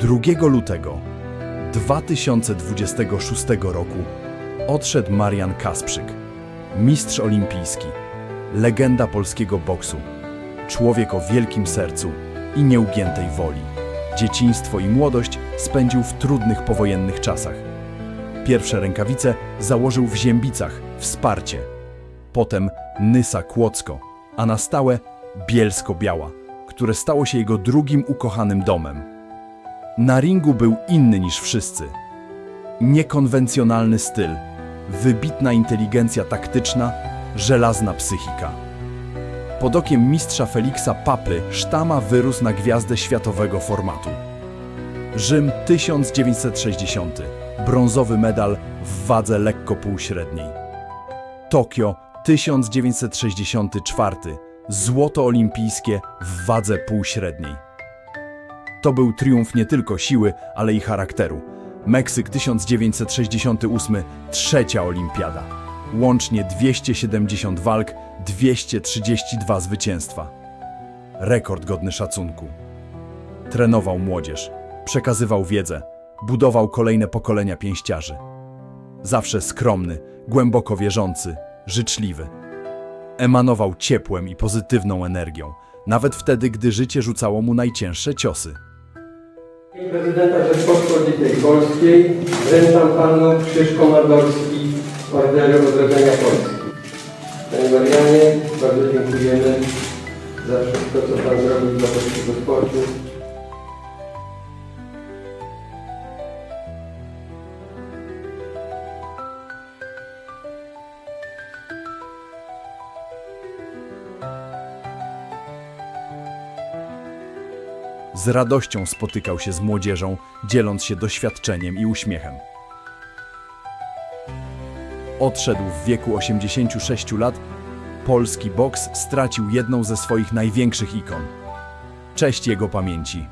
2 lutego 2026 roku odszedł Marian Kasprzyk, mistrz olimpijski, legenda polskiego boksu, człowiek o wielkim sercu i nieugiętej woli. Dzieciństwo i młodość spędził w trudnych powojennych czasach. Pierwsze rękawice założył w Ziębicach, w Sparcie. Potem Nysa Kłodzko, a na stałe Bielsko-Biała, które stało się jego drugim ukochanym domem. Na ringu był inny niż wszyscy. Niekonwencjonalny styl, wybitna inteligencja taktyczna, żelazna psychika. Pod okiem mistrza Feliksa Papy Sztama wyrósł na gwiazdę światowego formatu. Rzym 1960. Brązowy medal w wadze lekko półśredniej. Tokio 1964. Złoto olimpijskie w wadze półśredniej. To był triumf nie tylko siły, ale i charakteru. Meksyk 1968. Trzecia olimpiada. Łącznie 270 walk, 232 zwycięstwa. Rekord godny szacunku. Trenował młodzież, przekazywał wiedzę, budował kolejne pokolenia pięściarzy. Zawsze skromny, głęboko wierzący, życzliwy. Emanował ciepłem i pozytywną energią, nawet wtedy, gdy życie rzucało mu najcięższe ciosy. Prezydenta Rzeczpospolitej Polskiej wręczam panu Krzyż Komandorski Orderu Odrodzenia Polski. Panie Marianie, bardzo dziękujemy za wszystko, co pan zrobił dla polskiego sportu. Z radością spotykał się z młodzieżą, dzieląc się doświadczeniem i uśmiechem. Odszedł w wieku 86 lat. Polski boks stracił jedną ze swoich największych ikon. Cześć jego pamięci.